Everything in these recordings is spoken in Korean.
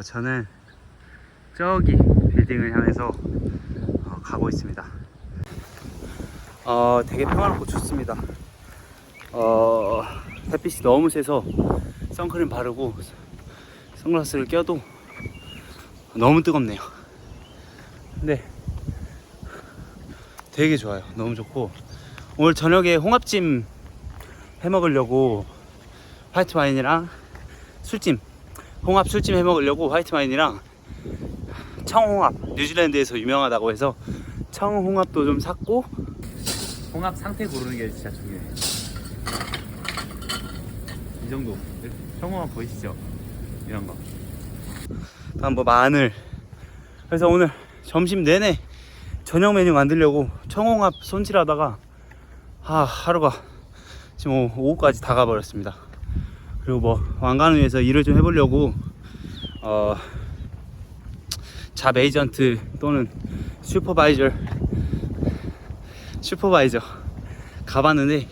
어, 저는 저기 빌딩을 향해서 어, 가고 있습니다. 어, 되게 평화롭고 좋습니다. 어, 햇빛이 너무 세서 선크림 바르고 선글라스를 껴도 너무 뜨겁네요. 근데 되게 좋아요. 너무 좋고 오늘 저녁에 홍합찜 해 먹으려고 화이트 와인이랑 술찜 홍합 술찜 해 먹으려고 화이트 와인이랑 청홍합 뉴질랜드에서 유명하다고 해서 청홍합도 좀 샀고 홍합 상태 고르는 게 진짜 중요해. 이 정도 청홍합 보이시죠? 이런 거. 다음 뭐 마늘. 그래서 오늘 점심 내내 저녁 메뉴 만들려고 청홍합 손질하다가 아, 하루가 지금 오- 오후까지 다 가버렸습니다. 그리고 뭐 왕관위에서 일을 좀 해보려고 어, 잡 에이전트 또는 슈퍼바이저 슈퍼바이저 가봤는데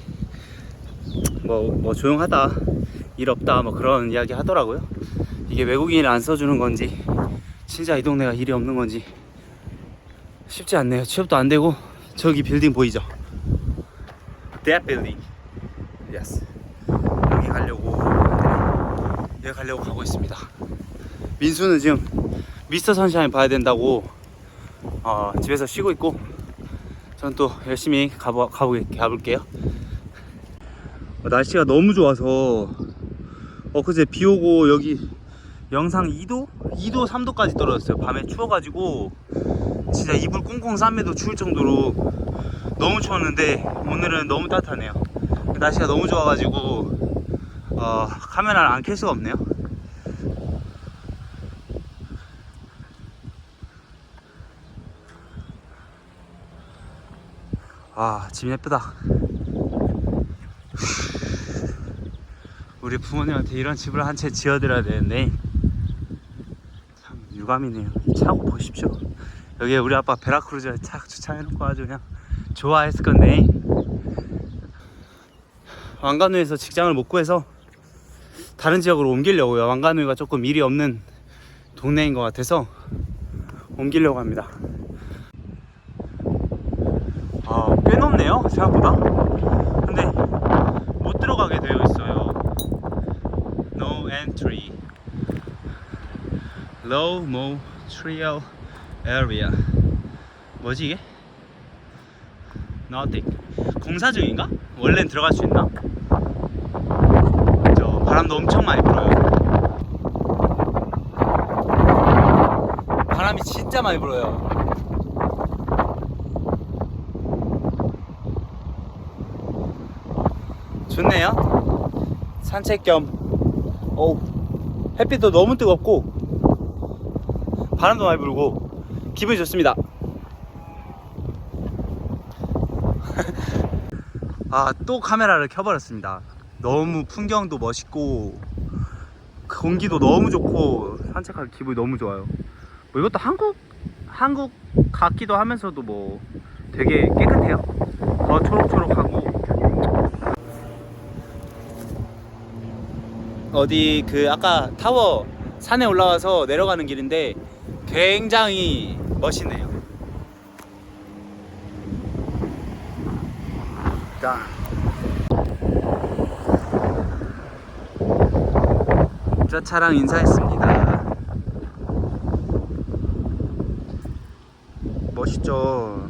뭐, 뭐 조용하다 일 없다 뭐 그런 이야기 하더라고요. 이게 외국인을 안 써주는 건지 진짜 이 동네가 일이 없는 건지 쉽지 않네요. 취업도 안 되고 저기 빌딩 보이죠? That building. Yes. 여기 가려고 네, 여기 가려고 가고 있습니다. 민수는 지금 미스터 선샤인 봐야 된다고 어, 집에서 쉬고 있고 전또 열심히 가보, 가보, 가볼게요. 어, 날씨가 너무 좋아서 엊그제 비 오고 여기 영상 2도? 2도 3도까지 떨어졌어요. 밤에 추워가지고 진짜 이불 꽁꽁 싸매도 추울 정도로 너무 추웠는데 오늘은 너무 따뜻하네요. 날씨가 너무 좋아가지고 어, 카메라를 안 켤 수가 없네요. 아, 집 예쁘다. 우리 부모님한테 이런 집을 한 채 지어드려야 되는데 참 유감이네요. 이 차고 보십시오. 여기에 우리 아빠 베라크루즈에 착 주차해놓고 아주 그냥 좋아했을 건데 왕관우에서 직장을 못 구해서 다른 지역으로 옮기려고요. 왕관우가 조금 일이 없는 동네인 것 같아서 옮기려고 합니다. 아, 꽤 높네요. 생각보다. 근데 못 들어가게 되어 있어요. No entry. Low Mo Trail Area. 뭐지 이게? Nothing. 공사 중인가? 원래는 들어갈 수 있나? 저 바람도 엄청 많이 불어요. 바람이 진짜 많이 불어요. 좋네요. 산책 겸. 어우, 햇빛도 너무 뜨겁고, 바람도 많이 불고, 기분이 좋습니다. 아, 또 카메라를 켜버렸습니다. 너무 풍경도 멋있고, 공기도 너무 좋고, 산책하기 기분이 너무 좋아요. 뭐 이것도 한국, 한국 같기도 하면서도 뭐 되게 깨끗해요. 더 초록초록하고. 어디 그 아까 타워 산에 올라와서 내려가는 길인데 굉장히 멋있네요. 자. 저 차랑 인사했습니다. 멋있죠.